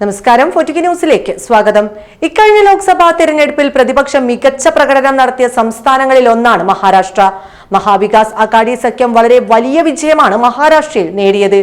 നമസ്കാരം ഫോർട്ടിക്ക് ന്യൂസിലേക്ക് സ്വാഗതം. ഇക്കഴിഞ്ഞ ലോക്സഭാ തെരഞ്ഞെടുപ്പിൽ പ്രതിപക്ഷം മികച്ച പ്രകടനം നടത്തിയ സംസ്ഥാനങ്ങളിൽ ഒന്നാണ് മഹാരാഷ്ട്ര. മഹാവികാസ് അഘാടി സഖ്യം വളരെ വലിയ വിജയമാണ് മഹാരാഷ്ട്രയിൽ നേടിയത്.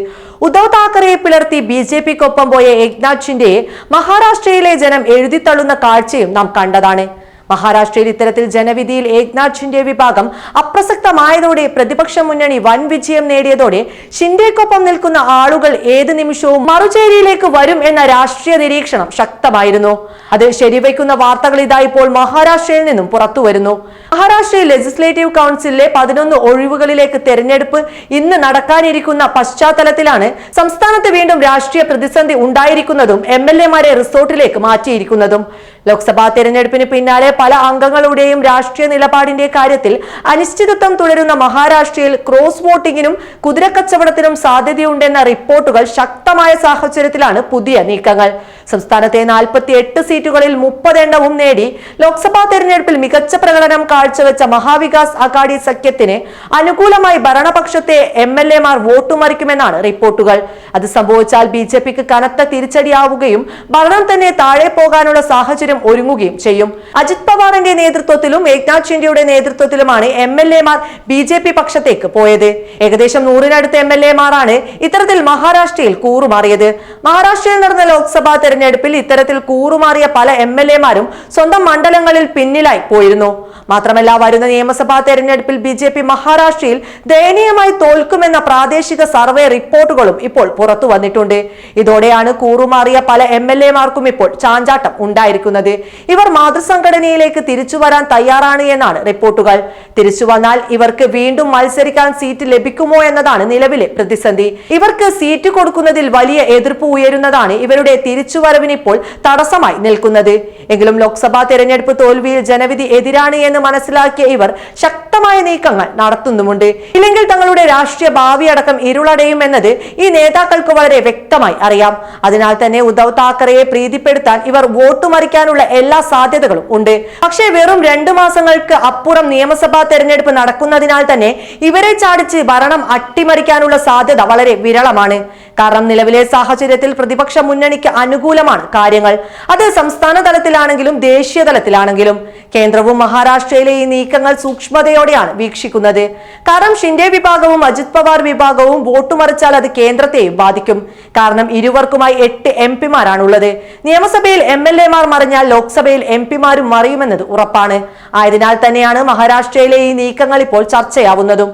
ഉദ്ധവ് താക്കറെയെ പിളർത്തി ബി ജെ പിക്കൊപ്പം പോയ ഏക്നാഥ് ഷിൻഡെയെ മഹാരാഷ്ട്രയിലെ ജനം എഴുതിത്തള്ളുന്ന കാഴ്ചയും നാം കണ്ടതാണ്. മഹാരാഷ്ട്രയിൽ ഇത്തരത്തിൽ ജനവിധിയിൽ ഏക്നാഥ് ഷിൻഡെ വിഭാഗം അപ്രസക്തമായതോടെ പ്രതിപക്ഷ മുന്നണി വൻ വിജയം നേടിയതോടെ ഷിൻഡെക്കൊപ്പം നിൽക്കുന്ന ആളുകൾ ഏത് നിമിഷവും മറുചേരിയിലേക്ക് വരും എന്ന രാഷ്ട്രീയ നിരീക്ഷണം ശക്തമായിരുന്നു. അത് ശരിവയ്ക്കുന്ന വാർത്തകൾ ഇതാ ഇപ്പോൾ മഹാരാഷ്ട്രയിൽ നിന്നും പുറത്തു വരുന്നു മഹാരാഷ്ട്രയിൽ ലെജിസ്ലേറ്റീവ് കൗൺസിലിലെ പതിനൊന്ന് ഒഴിവുകളിലേക്ക് തെരഞ്ഞെടുപ്പ് ഇന്ന് നടക്കാനിരിക്കുന്ന പശ്ചാത്തലത്തിലാണ് സംസ്ഥാനത്ത് വീണ്ടും രാഷ്ട്രീയ പ്രതിസന്ധി ഉണ്ടായിരിക്കുന്നതും എം എൽ എമാരെ റിസോർട്ടിലേക്ക് മാറ്റിയിരിക്കുന്നതും. ലോക്സഭാ തെരഞ്ഞെടുപ്പിന് പിന്നാലെ പല അംഗങ്ങളുടെയും രാഷ്ട്രീയ നിലപാടിന്റെ കാര്യത്തിൽ അനിശ്ചിതത്വം തുടരുന്ന മഹാരാഷ്ട്രയിൽ ക്രോസ് വോട്ടിങ്ങിനും കുതിരക്കച്ചവടത്തിനും സാധ്യതയുണ്ടെന്ന റിപ്പോർട്ടുകൾ ശക്തമായ സാഹചര്യത്തിലാണ് പുതിയ നീക്കങ്ങൾ. സംസ്ഥാനത്തെ നാൽപ്പത്തി എട്ട് സീറ്റുകളിൽ മുപ്പതെണ്ണവും നേടി ലോക്സഭാ തെരഞ്ഞെടുപ്പിൽ മികച്ച പ്രകടനം കാഴ്ചവെച്ച മഹാവികാസ് അഘാടി സഖ്യത്തിന് അനുകൂലമായി ഭരണപക്ഷത്തെ എം എൽ എമാർ വോട്ടുമറിക്കുമെന്നാണ് റിപ്പോർട്ടുകൾ. അത് സംഭവിച്ചാൽ ബി ജെ പിക്ക് കനത്ത തിരിച്ചടിയാവുകയും ഭരണം തന്നെ താഴെ പോകാനുള്ള സാഹചര്യം ഒരുങ്ങുകയും ചെയ്യും. അജിത് പവാറിന്റെ നേതൃത്വത്തിലും ഏക്നാഥ് ഷിൻഡെയുടെ നേതൃത്വത്തിലുമാണ് എം എൽ എമാർ ബി ജെ പി പക്ഷത്തേക്ക് പോയത്. ഏകദേശം നൂറിനടുത്ത് എം എൽ എമാരാണ് ഇത്തരത്തിൽ മഹാരാഷ്ട്രയിൽ കൂറുമാറിയത്. മഹാരാഷ്ട്രയിൽ നടന്ന ലോക്സഭാ തെരഞ്ഞെടുപ്പിൽ ഇത്തരത്തിൽ കൂറുമാറിയ പല എം സ്വന്തം മണ്ഡലങ്ങളിൽ പിന്നിലായി പോയിരുന്നു. മാത്രമല്ല വരുന്ന നിയമസഭാ തെരഞ്ഞെടുപ്പിൽ ബി ജെ പി മഹാരാഷ്ട്രയിൽ ദയനീയമായി തോൽക്കുമെന്ന പ്രാദേശിക സർവേ റിപ്പോർട്ടുകളും ഇപ്പോൾ പുറത്തു വന്നിട്ടുണ്ട്. ഇതോടെയാണ് കൂറുമാറിയ പല എം എൽ എമാർക്കും ഇപ്പോൾ ചാഞ്ചാട്ടം ഉണ്ടായിരിക്കുന്നത്. ഇവർ മാതൃസംഘടനയിലേക്ക് തിരിച്ചു വരാൻ തയ്യാറാണ് എന്നാണ് റിപ്പോർട്ടുകൾ. തിരിച്ചു വന്നാൽ ഇവർക്ക് വീണ്ടും മത്സരിക്കാൻ സീറ്റ് ലഭിക്കുമോ എന്നതാണ് നിലവിലെ പ്രതിസന്ധി. ഇവർക്ക് സീറ്റ് കൊടുക്കുന്നതിൽ വലിയ എതിർപ്പ് ഉയരുന്നതാണ് ഇവരുടെ തിരിച്ചുവരവിന് ഇപ്പോൾ തടസ്സമായി നിൽക്കുന്നത്. എങ്കിലും ലോക്സഭാ തെരഞ്ഞെടുപ്പ് തോൽവിയിൽ ജനവിധി എതിരാണ് എന്ന് മനസ്സിലാക്കിയ ഇവർ ശക്തമായ നീക്കങ്ങൾ നടത്തുന്നുമുണ്ട്. ഇല്ലെങ്കിൽ തങ്ങളുടെ രാഷ്ട്രീയ ഭാവി അടക്കം ഇരുളടയും എന്നത് ഈ നേതാക്കൾക്ക് വളരെ വ്യക്തമായി അറിയാം. അതിനാൽ തന്നെ ഉദ്ധവ് താക്കറെയെ പ്രീതിപ്പെടുത്താൻ ഇവർ വോട്ട് മറിക്കാനുള്ള എല്ലാ സാധ്യതകളും ഉണ്ട്. പക്ഷേ വെറും രണ്ടു മാസങ്ങൾക്ക് അപ്പുറം നിയമസഭാ തെരഞ്ഞെടുപ്പ് നടക്കുന്നതിനാൽ തന്നെ ഇവരെ ചാടിച്ച് ഭരണം അട്ടിമറിക്കാനുള്ള സാധ്യത വളരെ വിരളമാണ്. കാരണം നിലവിലെ സാഹചര്യത്തിൽ പ്രതിപക്ഷ മുന്നണിക്ക് അനുകൂലമാണ് കാര്യങ്ങൾ. അത് സംസ്ഥാന തലത്തിലാണെങ്കിലും ദേശീയ തലത്തിലാണെങ്കിലും. കേന്ദ്രവും മഹാരാഷ്ട്രയിലെ ഈ നീക്കങ്ങൾ സൂക്ഷ്മതയോടെയാണ് വീക്ഷിക്കുന്നത്. കാരണം ഷിൻഡെ വിഭാഗവും അജിത് പവാർ വിഭാഗവും വോട്ട് മറിച്ചാൽ അത് കേന്ദ്രത്തെയും ബാധിക്കും. കാരണം ഇരുവർക്കുമായി എട്ട് എം പിമാരാണുള്ളത്. നിയമസഭയിൽ എം എൽ എമാർ മറിഞ്ഞാൽ ലോക്സഭയിൽ എം പിമാരും മറിയുമെന്നത് ഉറപ്പാണ്. ആയതിനാൽ തന്നെയാണ് മഹാരാഷ്ട്രയിലെ ഈ നീക്കങ്ങൾ ഇപ്പോൾ ചർച്ചയാവുന്നതും.